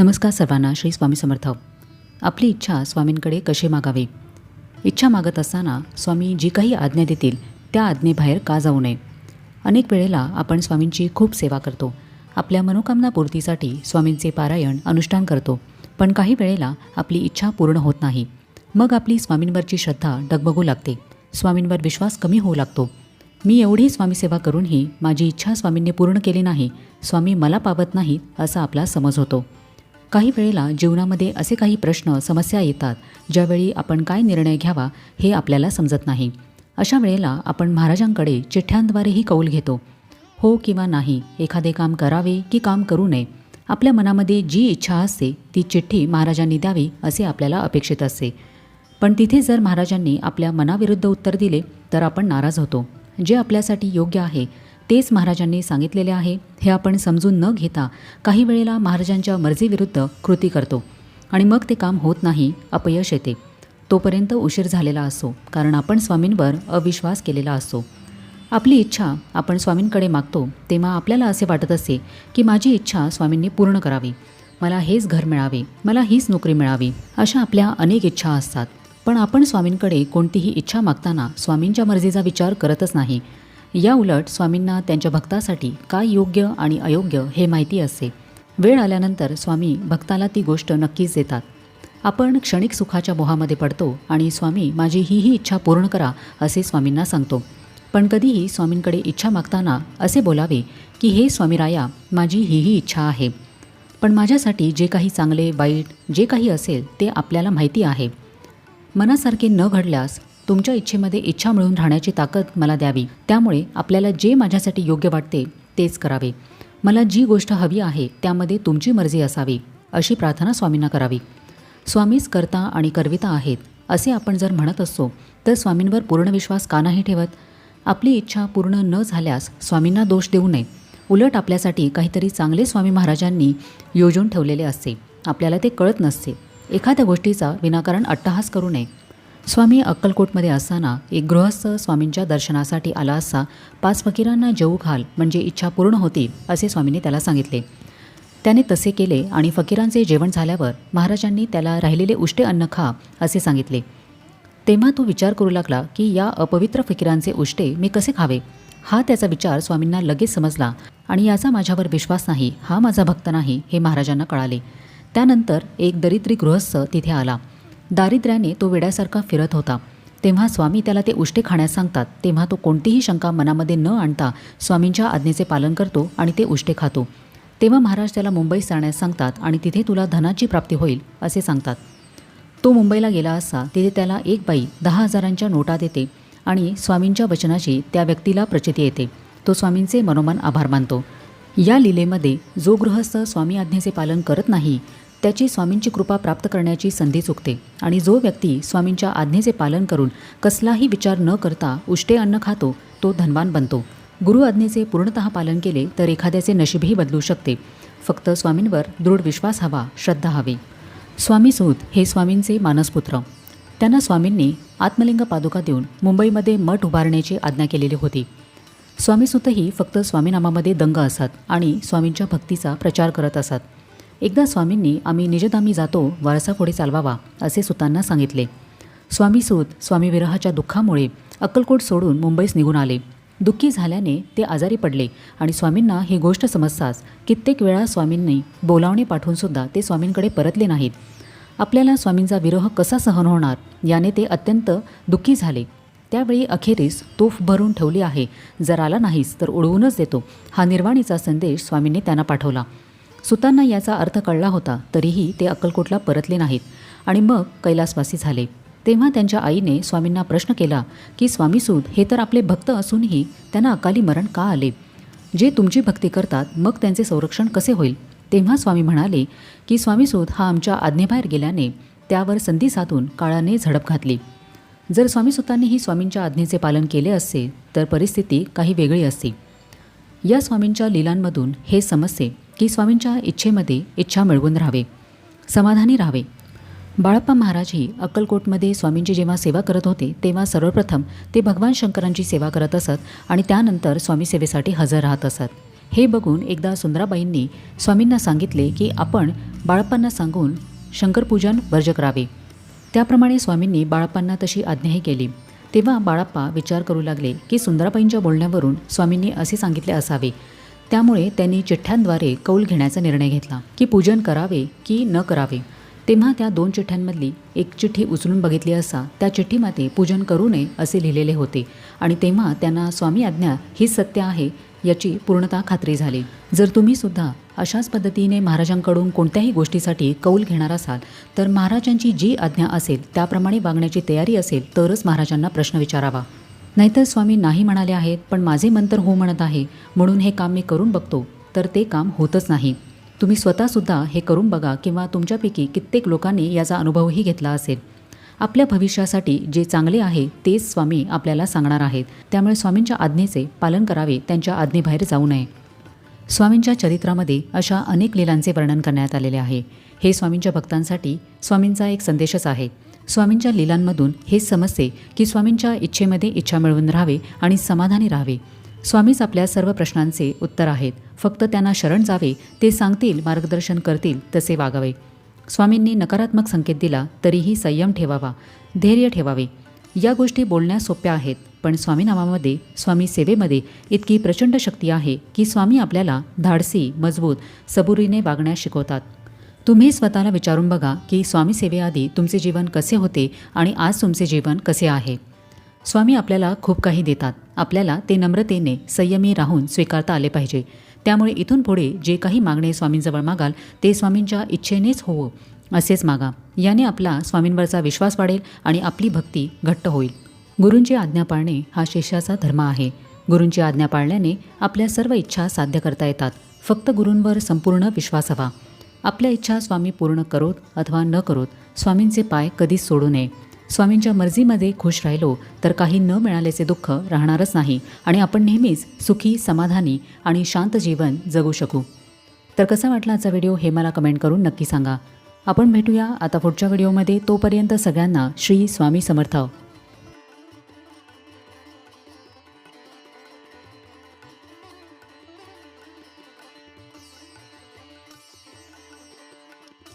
नमस्कार सर्वांना श्री स्वामी समर्थ. आपली इच्छा स्वामींकडे कशी मागावी? इच्छा मागत असताना स्वामी जी काही आज्ञा देतील त्या आज्ञेबाहेर का जाऊ नये? अनेक वेळेला आपण स्वामींची खूप सेवा करतो. आपल्या मनोकामना पूर्तीसाठी स्वामींचे पारायण अनुष्ठान करतो. पण काही वेळेला आपली इच्छा पूर्ण होत नाही. मग आपली स्वामींवरची श्रद्धा डगबगू लागते. स्वामींवर विश्वास कमी होऊ लागतो. मी एवढी स्वामीसेवा करूनही माझी इच्छा स्वामींनी पूर्ण केली नाही. स्वामी मला पावत नाहीत असा आपला समज होतो. काही वेळेला जीवनामध्ये असे काही प्रश्न समस्या येतात ज्यावेळी आपण काय निर्णय घ्यावा हे आपल्याला समजत नाही. अशा वेळेला आपण महाराजांकडे चिठ्ठ्यांद्वारेही कौल घेतो. हो किंवा नाही एखादे काम करावे की काम करू नये आपल्या मनामध्ये जी इच्छा असते ती चिठ्ठी महाराजांनी द्यावी असे आपल्याला अपेक्षित असते. पण तिथे जर महाराजांनी आपल्या मनाविरुद्ध उत्तर दिले तर आपण नाराज होतो. जे आपल्यासाठी योग्य आहे तेच महाराजांनी सांगितलेले आहे. हे आपण समजून न घेता काही वेळेला महाराजांच्या मर्जीविरुद्ध कृती करतो आणि मग ते काम होत नाही अपयश येते. तोपर्यंत उशीर झालेला असो कारण आपण स्वामींवर अविश्वास केलेला असतो आपली इच्छा आपण स्वामींकडे मागतो तेव्हा आपल्याला असे वाटत असे की माझी इच्छा स्वामींनी पूर्ण करावी. मला हेच घर मिळावे मला हीच नोकरी मिळावी अशा आपल्या अनेक इच्छा असतात. पण आपण स्वामींकडे कोणतीही इच्छा मागताना स्वामींच्या मर्जीचा विचार करतच नाही. या उलट स्वामींना त्यांच्या भक्तासाठी काय योग्य आणि अयोग्य हे माहिती असते. वेळ आल्यानंतर स्वामी भक्ताला ती गोष्ट नक्कीच देतात. आपण क्षणिक सुखाच्या मोहामध्ये पडतो आणि स्वामी माझी ही ही इच्छा पूर्ण करा असे स्वामींना सांगतो. पण कधीही स्वामींकडे इच्छा मागताना असे बोलावे की हे स्वामीराया माझी ही ही इच्छा आहे. पण माझ्यासाठी जे काही चांगले वाईट जे काही असेल ते आपल्याला माहिती आहे. मनासारखे न घडल्यास तुमच्या इच्छेमध्ये इच्छा मिळून राहण्याची ताकद मला द्यावी. त्यामुळे आपल्याला जे माझ्यासाठी योग्य वाटते तेच करावे. मला जी गोष्ट हवी आहे त्यामध्ये तुमची मर्जी असावी अशी प्रार्थना स्वामींना करावी. स्वामीच करता आणि करविता आहेत असे आपण जर म्हणत असतो तर स्वामींवर पूर्ण विश्वास का नाही ठेवत? आपली इच्छा पूर्ण न झाल्यास स्वामींना दोष देऊ नये. उलट आपल्यासाठी काहीतरी चांगले स्वामी महाराजांनी योजून ठेवलेले असते. आपल्याला ते कळत नसते. एखाद्या गोष्टीचा विनाकारण अट्टहास करू नये. स्वामी अक्कलकोटमध्ये असताना एक गृहस्थ स्वामींच्या दर्शनासाठी आला असता पाच फकीरांना जेऊ घाल म्हणजे इच्छा पूर्ण होती असे स्वामींनी त्याला सांगितले. त्याने तसे केले आणि फकीरांचे जेवण झाल्यावर महाराजांनी त्याला राहिलेले उष्टे अन्न खा असे सांगितले. तेव्हा तो विचार करू लागला की या अपवित्र फकीरांचे उष्टे मी कसे खावे? हा त्याचा विचार स्वामींना लगेच समजला आणि याचा माझ्यावर विश्वास नाही हा माझा भक्त नाही हे महाराजांना कळाले. त्यानंतर एक दरिद्री गृहस्थ तिथे आला. दारिद्र्याने तो वेड्यासारखा फिरत होता. तेव्हा स्वामी त्याला ते उष्टे खाण्यास सांगतात. तेव्हा तो कोणतीही शंका मनामध्ये न आणता स्वामींच्या आज्ञेचे पालन करतो आणि ते उष्टे खातो. तेव्हा महाराज त्याला मुंबईत जाण्यास सांगतात आणि तिथे तुला धनाची प्राप्ती होईल असे सांगतात. तो मुंबईला गेला असता तिथे त्याला एक बाई दहा हजारांच्या नोटा देते आणि स्वामींच्या वचनाची त्या व्यक्तीला प्रचिती येते. तो स्वामींचे मनोमन आभार मानतो. या लीलेमध्ये जो गृहस्थ स्वामी आज्ञेचे पालन करत नाही त्याची स्वामींची कृपा प्राप्त करण्याची संधी चुकते. आणि जो व्यक्ती स्वामींच्या आज्ञेचे पालन करून कसलाही विचार न करता उष्टे अन्न खातो तो धनवान बनतो. गुरु आज्ञेचे पूर्णतः पालन केले तर एखाद्याचे नशीबही बदलू शकते. फक्त स्वामींवर दृढ विश्वास हवा श्रद्धा हवी. स्वामी सूत हे स्वामींचे मानसपुत्र. त्यांना स्वामींनी आत्मलिंग पादुका देऊन मुंबईमध्ये मठ उभारण्याची आज्ञा केलेली होती. स्वामीसुतही फक्त स्वामीनामामध्ये दंग असत आणि स्वामींच्या भक्तीचा प्रचार करत असत. एकदा स्वामींनी आम्ही निजदामी जातो वारसा पुढे चालवावा असे सुतांना सांगितले. स्वामी सूत स्वामी विरहाच्या दुःखामुळे अक्कलकोट सोडून मुंबईस निघून आले. दुःखी झाल्याने ते आजारी पडले आणि स्वामींना ही गोष्ट समजताच कित्येक वेळा स्वामींनी बोलावणे पाठवूनसुद्धा ते स्वामींकडे परतले नाहीत. आपल्याला स्वामींचा विरह कसा सहन होणार याने ते अत्यंत दुःखी झाले. त्यावेळी अखेरीस तोफ भरून ठेवली आहे. जर आला नाहीस तर उडवूनच देतो. हा निर्वाणीचा संदेश स्वामींनी त्यांना पाठवला. सुतांना याचा अर्थ कळला होता तरीही ते अक्कलकोटला परतले नाहीत. आणि मग कैलासवासी झाले. तेव्हा त्यांच्या आईने स्वामींना प्रश्न केला की स्वामीसूत हे तर आपले भक्त असूनही त्यांना अकाली मरण का आले? जे तुमची भक्ती करतात मग त्यांचे संरक्षण कसे होईल? तेव्हा स्वामी म्हणाले की स्वामीसूत हा आमच्या आज्ञेबाहेर गेल्याने त्यावर संधी साधून काळाने झडप घातली. जर स्वामीसुतांनीही स्वामींच्या आज्ञेचे पालन केले असते तर परिस्थिती काही वेगळी असती. या स्वामींच्या लीलांमधून हे समजते की स्वामींच्या इच्छेमध्ये इच्छा मिळवून राहावे समाधानी राहावे. बाळप्पा महाराज ही अक्कलकोटमध्ये स्वामींची जेव्हा सेवा करत होते तेव्हा सर्वप्रथम ते भगवान शंकरांची सेवा करत असत आणि त्यानंतर स्वामी सेवेसाठी हजर राहत असत. हे बघून एकदा सुंदराबाईंनी स्वामींना सांगितले की आपण बाळप्पांना सांगून शंकरपूजन वर्ज करावे त्याप्रमाणे स्वामींनी बाळप्पांना तशी आज्ञाही केली. तेव्हा बाळप्पा विचार करू लागले की सुंदराबाईंच्या बोलण्यावरून स्वामींनी असे सांगितले असावे. त्यामुळे त्यांनी चिठ्ठ्यांद्वारे कौल घेण्याचा निर्णय घेतला की पूजन करावे की न करावे. तेव्हा त्या दोन चिठ्ठ्यांमधली एक चिठ्ठी उचलून बघितली असता त्या चिठ्ठीमध्ये पूजन करू नये असे लिहिलेले होते आणि तेव्हा त्यांना स्वामी आज्ञा ही सत्य आहे याची पूर्णतः खात्री झाली. जर तुम्ही सुद्धा अशाच पद्धतीने महाराजांकडून कोणत्याही गोष्टीसाठी कौल घेणार असाल तर महाराजांची जी आज्ञा असेल त्याप्रमाणे वागण्याची तयारी असेल तरच महाराजांना प्रश्न विचारावा. नाहीतर स्वामी नाही म्हणाले आहेत पण माझे मन तर हो म्हणत आहे म्हणून हे काम मी करून बघतो तर ते काम होतच नाही. तुम्ही स्वतःसुद्धा हे करून बघा किंवा तुमच्यापैकी कित्येक लोकांनी याचा अनुभवही घेतला असेल. आपल्या भविष्यासाठी जे चांगले आहे तेच स्वामी आपल्याला सांगणार आहेत. त्यामुळे स्वामींच्या आज्ञेचे पालन करावे त्यांच्या आज्ञेबाहेर जाऊ नये. स्वामींच्या चरित्रामध्ये अशा अनेक लीलांचे वर्णन करण्यात आलेले आहे. हे स्वामींच्या भक्तांसाठी स्वामींचा एक संदेशच आहे. स्वामींच्या लीलांमधून हेच समजते की स्वामींच्या इच्छेमध्ये इच्छा मिळवून राहावे आणि समाधानी राहावे. स्वामीच आपल्या सर्व प्रश्नांचे उत्तर आहेत. फक्त त्यांना शरण जावे ते सांगतील मार्गदर्शन करतील तसे वागावे. स्वामींनी नकारात्मक संकेत दिला तरीही संयम ठेवावा धैर्य ठेवावे. या गोष्टी बोलण्यास सोप्या आहेत. पण स्वामीनामामध्ये स्वामी सेवेमध्ये इतकी प्रचंड शक्ती आहे की स्वामी आपल्याला धाडसी मजबूत सबुरीने वागण्यास शिकवतात. तुम्ही स्वतःला विचारून बघा की स्वामी सेवेआधी तुमचे जीवन कसे होते आणि आज तुमचे जीवन कसे आहे. स्वामी आपल्याला खूप काही देतात. आपल्याला ते नम्रतेने संयमी राहून स्वीकारता आले पाहिजे. त्यामुळे इथून पुढे जे काही मागणे स्वामींजवळ मागाल ते स्वामींच्या इच्छेनेच होवो असेच मागा. याने आपला स्वामींवरचा विश्वास वाढेल आणि आपली भक्ती घट्ट होईल. गुरूंची आज्ञा पाळणे हा शिष्याचा धर्म आहे. गुरूंची आज्ञा पाळल्याने आपल्या सर्व इच्छा साध्य करता येतात. फक्त गुरूंवर संपूर्ण विश्वास हवा. आपल्या इच्छा स्वामी पूर्ण करोत अथवा न करोत स्वामींचे पाय कधीच सोडू नये. स्वामींच्या मर्जीमध्ये खुश राहिलो तर काही न मिळाल्याचे दुःख राहणारच नाही आणि आपण नेहमीच सुखी समाधानी आणि शांत जीवन जगू शकू. तर कसा वाटला आजचा व्हिडिओ हे मला कमेंट करून नक्की सांगा. आपण भेटूया आता पुढच्या व्हिडिओमध्ये. तोपर्यंत सगळ्यांना श्री स्वामी समर्थ.